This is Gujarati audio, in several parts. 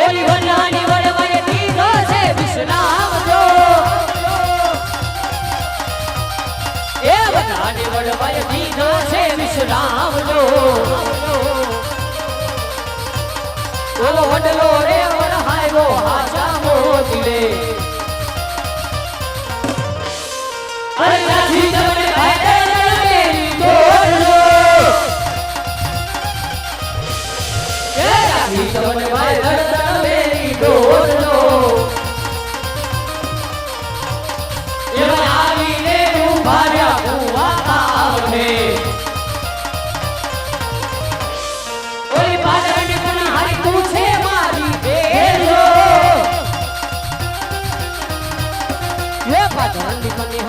એવી વરરાની વરવાય દીધો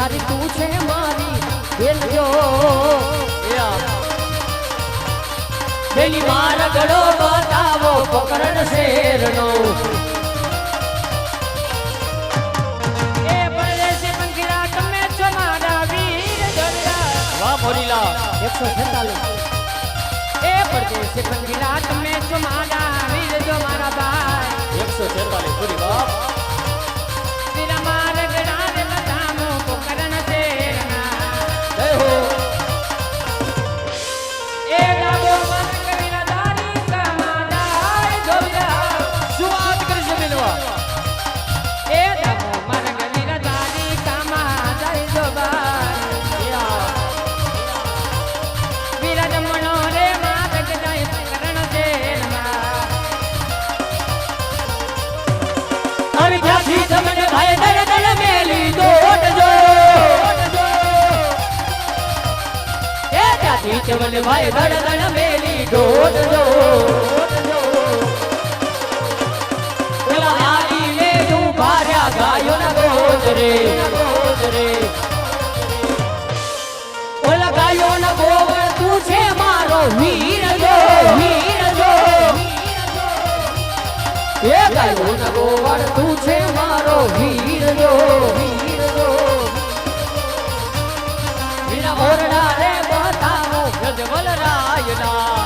હારી તું છે મારી બેલો. બેની માર ગળો બતાવો પકડ શેરનો. એ પરદેશી પંખીડા તમે છો મારા વીર જોડા વાહ મોરીલા એકસો છેતાલીસ. એ પરદેશ પંખીડા તમે જો મારા વીર જો મારા ભાઈ. એકસો છેતાલીસ પૂરી તમને ભાઈ દળ દળ મેલી દોડજો પેલા આવીને ઊભા રહ્યા ગાયોના ગોજરે ગોજરે ઓલા ગાયોના ગોવળ તું છે મારો વીર જો વીર જો. એ ગાયોના ગોવળ તું છે મારો વીર જો વીર જો. વીરા બતાવો રાયના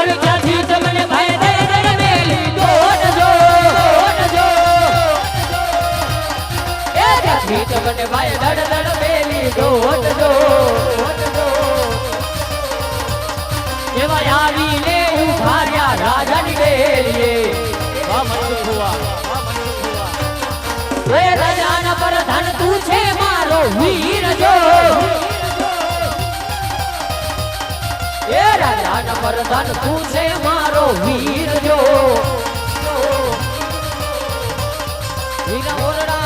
તમને ભાઈ દળ દળ મેલી. મેલી. દોડજો દોડજો એવા રાજાના પ્રધાન તું છે મારો વીર. રાજાના પ્રધાન તું છે મારો વીર જો વીરા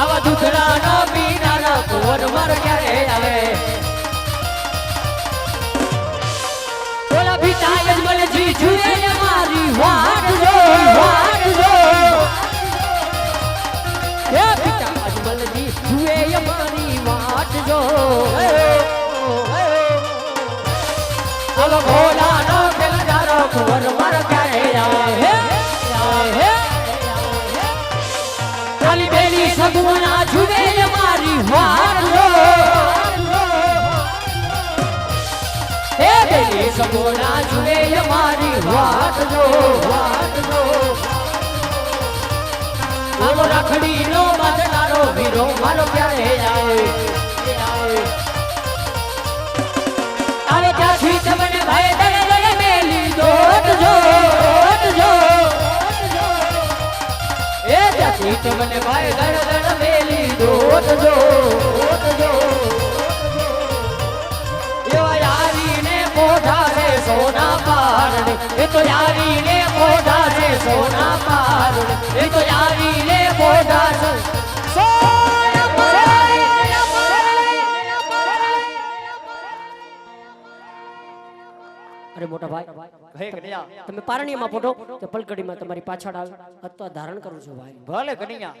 આવા દુધડા નો પીના કુંવર માર ક્યારે આવે? બોલા પિતા યજમલજી જુએ મારી વાટ બેલી જુએ મારી વાત જો વાત જો આવો રાખડી નો બાંધનારો વીરો મારો ક્યારે આવે ભાઈ દરે દરે મેલી દોટ જો જો પારણે એ તો યારીને મોઢા છે સોના પારણે એ તો યારીને મોઢા છે. અરે મોટા ભાઈ તમે પારણીમાં ફોટો તો પલકડીમાં તમારી પાછળ આવે? અથવા ધારણ કરું છું ભાઈ. ભલે કનૈયા.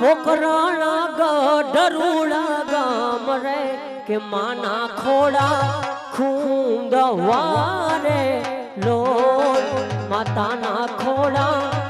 પોકરાણા ગઢરૂડા ગામ રે કે માના ખોડા ખૂંદવારે લો માતાના ખોડા